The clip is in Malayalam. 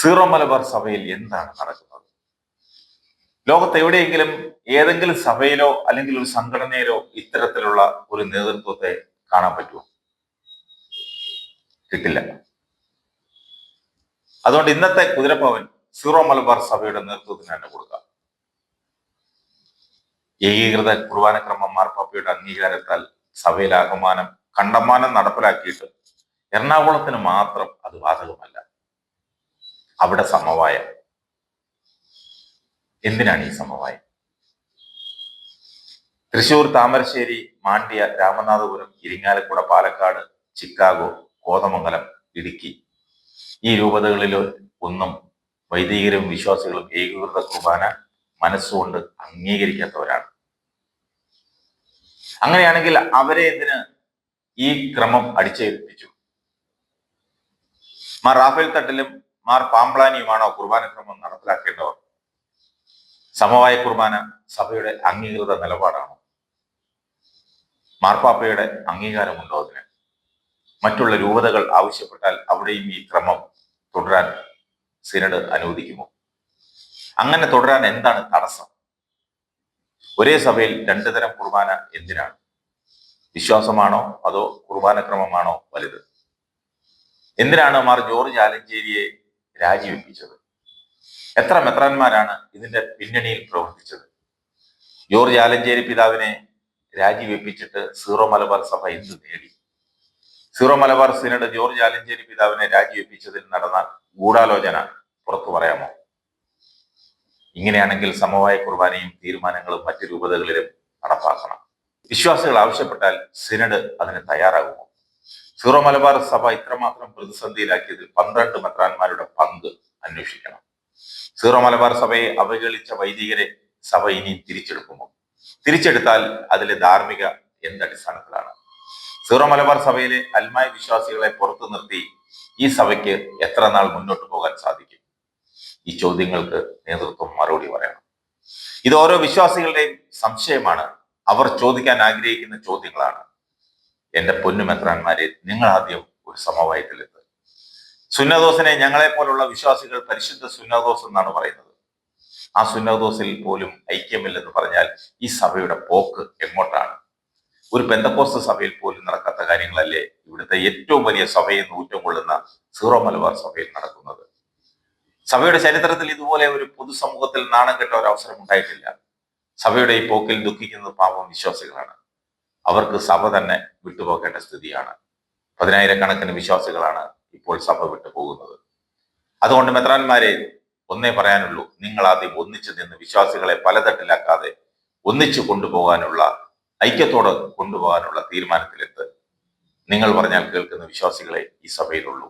സീറോ മലബാർ സഭയിൽ എന്താണ് നടക്കുന്നത്? ലോകത്ത് എവിടെയെങ്കിലും ഏതെങ്കിലും സഭയിലോ അല്ലെങ്കിൽ ഒരു സംഘടനയിലോ ഇത്തരത്തിലുള്ള ഒരു നേതൃത്വത്തെ കാണാൻ പറ്റുമോ? കിട്ടില്ല. അതുകൊണ്ട് ഇന്നത്തെ കുതിരപ്പവൻ സീറോ മലബാർ സഭയുടെ നേതൃത്വത്തിന് തന്നെ കൊടുക്കാം. ഏകീകൃത കുർബാനക്രമം മാർപ്പാപ്പയുടെ അംഗീകാരത്താൽ സഭയിൽ ആകമാനം കണ്ടമാനം നടപ്പിലാക്കിയിട്ട് എറണാകുളത്തിന് മാത്രം അത് ബാധകമല്ല. അവിടെ സമവായം. എന്തിനാണ് ഈ സമവായം? തൃശൂർ താമരശ്ശേരി മാണ്ഡ്യ രാമനാഥപുരം ഇരിങ്ങാലക്കുട പാലക്കാട് ചിക്കാഗോ കോതമംഗലം ഇടുക്കി. ഈ രൂപതകളിൽ ഒന്നും വൈദികരും വിശ്വാസികളും ഏകീകൃത കുർബാന മനസ്സുകൊണ്ട് അംഗീകരിക്കാത്തവരാണ്. അങ്ങനെയാണെങ്കിൽ അവരെ എന്തിന് ഈ ക്രമം അടിച്ചേൽപ്പിച്ചു? മാർ റാഫേൽ തട്ടിലും മാർ പാമ്പ്ലാനിയുമാണോ കുർബാന ക്രമം നടപ്പിലാക്കേണ്ടവർ? സമവായ കുർബാന സഭയുടെ അംഗീകൃത നിലപാടാണോ? മാർപ്പാപ്പയുടെ അംഗീകാരമുണ്ടോ അതിന്? മറ്റുള്ള രൂപതകൾ ആവശ്യപ്പെട്ടാൽ അവിടെയും ഈ ക്രമം തുടരാൻ സിനഡ് അനുവദിക്കുമോ? അങ്ങനെ തുടരാൻ എന്താണ് തടസ്സം? ഒരേ സഭയിൽ രണ്ടു തരം കുർബാന എന്തിനാണ്? വിശ്വാസമാണോ അതോ കുർബാനക്രമമാണോ വലുത്? എന്തിനാണ് മാർ ജോർജ് ആലഞ്ചേരിയെ രാജിവെപ്പിച്ചത്. എത്ര മെത്രാന്മാരാണ് ഇതിന്റെ പിന്നണിയിൽ പ്രവർത്തിച്ചത്? ജോർജ് ആലഞ്ചേരി പിതാവിനെ രാജിവെപ്പിച്ചിട്ട് സീറോ മലബാർ സഭ എന്ത് നേടി? Zero Malabar synod George Alencherry പിതാവിനെ രാജിവെപ്പിച്ചതിൽ നടന്ന ഗൂഢാലോചന പുറത്തു പറയാമോ? ഇങ്ങനെയാണെങ്കിൽ സമവായ കുർബാനയും തീരുമാനങ്ങളും മറ്റു രൂപതകളിലും നടപ്പാക്കണം. വിശ്വാസികൾ ആവശ്യപ്പെട്ടാൽ സിനഡ് അതിന് തയ്യാറാകുമോ? സീറോ മലബാർ സഭ ഇത്രമാത്രം പ്രതിസന്ധിയിലാക്കിയതിൽ പന്ത്രണ്ട് മെത്രാന്മാരുടെ പങ്ക് അന്വേഷിക്കണം. സീറോ മലബാർ സഭയെ അവഹേളിച്ച വൈദികരെ സഭ ഇനി തിരിച്ചെടുക്കുമോ? തിരിച്ചെടുത്താൽ അതിലെ ധാർമ്മിക എന്തടിസ്ഥാനത്തിലാണ്? സീറോ മലബാർ സഭയിലെ അൽമായ വിശ്വാസികളെ പുറത്തു നിർത്തി ഈ സഭയ്ക്ക് എത്ര നാൾ മുന്നോട്ട് പോകാൻ സാധിക്കും? ഈ ചോദ്യങ്ങൾക്ക് നേതൃത്വം മറുപടി പറയണം. ഇത് ഓരോ വിശ്വാസികളുടെയും സംശയമാണ്. അവർ ചോദിക്കാൻ ആഗ്രഹിക്കുന്ന ചോദ്യങ്ങളാണ്. എന്റെ പൊന്നുമെത്രാന്മാരെ നിങ്ങൾ ആദ്യം ഒരു സമവായത്തിലെത്ത് സുന്നദോസിനെ ഞങ്ങളെ പോലുള്ള വിശ്വാസികൾ പരിശുദ്ധ സുന്നദോസ് എന്നാണ് പറയുന്നത്. ആ സുന്നദോസിൽ പോലും ഐക്യമില്ലെന്ന് പറഞ്ഞാൽ ഈ സഭയുടെ പോക്ക് എങ്ങോട്ടാണ്? ഒരു പെന്തക്കോസ് സഭയിൽ പോലും നടക്കാത്ത കാര്യങ്ങളല്ലേ ഇവിടുത്തെ ഏറ്റവും വലിയ സഭയിൽ നൂറ്റം കൊള്ളുന്ന സീറോ മലബാർ സഭയിൽ നടക്കുന്നത്? സഭയുടെ ചരിത്രത്തിൽ ഇതുപോലെ ഒരു പൊതുസമൂഹത്തിൽ നാണം കെട്ട ഒരു അവസരം ഉണ്ടായിട്ടില്ല. സഭയുടെ ഈ പോക്കിൽ ദുഃഖിക്കുന്നത് പാപം വിശ്വാസികളാണ്. അവർക്ക് സഭ തന്നെ വിട്ടുപോകേണ്ട സ്ഥിതിയാണ്. പതിനായിരക്കണക്കിന് വിശ്വാസികളാണ് ഇപ്പോൾ സഭ വിട്ടു പോകുന്നത് അതുകൊണ്ട് മെത്രാന്മാരെ ഒന്നേ പറയാനുള്ളൂ നിങ്ങൾ ആദ്യം ഒന്നിച്ചു നിന്ന് വിശ്വാസികളെ പലതട്ടിലാക്കാതെ ഒന്നിച്ചു കൊണ്ടുപോകാനുള്ള ഐക്യത്തോടെ കൊണ്ടുപോകാനുള്ള തീരുമാനത്തിലെത്ത്. നിങ്ങൾ പറഞ്ഞാൽ കേൾക്കുന്ന വിശ്വാസികളെ ഈ സഭയിലുള്ളൂ.